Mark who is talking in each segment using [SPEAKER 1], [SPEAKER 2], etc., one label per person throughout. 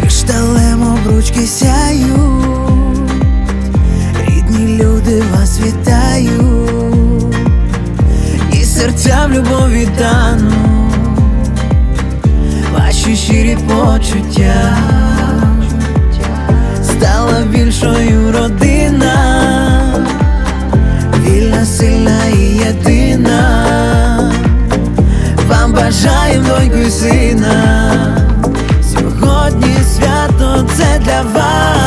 [SPEAKER 1] Кришталем обручки сяють, рідні люди вас вітають, і серця в любові тануть, наші щирі почуття, стала більшою родина, вільна, сильна і єдина, вам бажаю доньку сина. Сьогодні свято це для вас.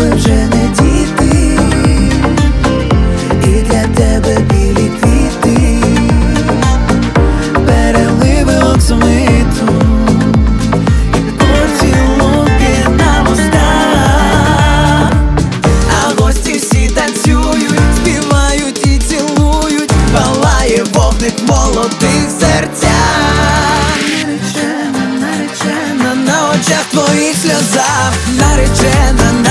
[SPEAKER 1] ви вже не діти, і для тебе білі квіти, переливи оксамиту. І поцілунки на мостах, а гості всі танцюють, співають і цілують, палає вогник молодих серця. Наречена, наречена на очах твоїх сльозах, наречена.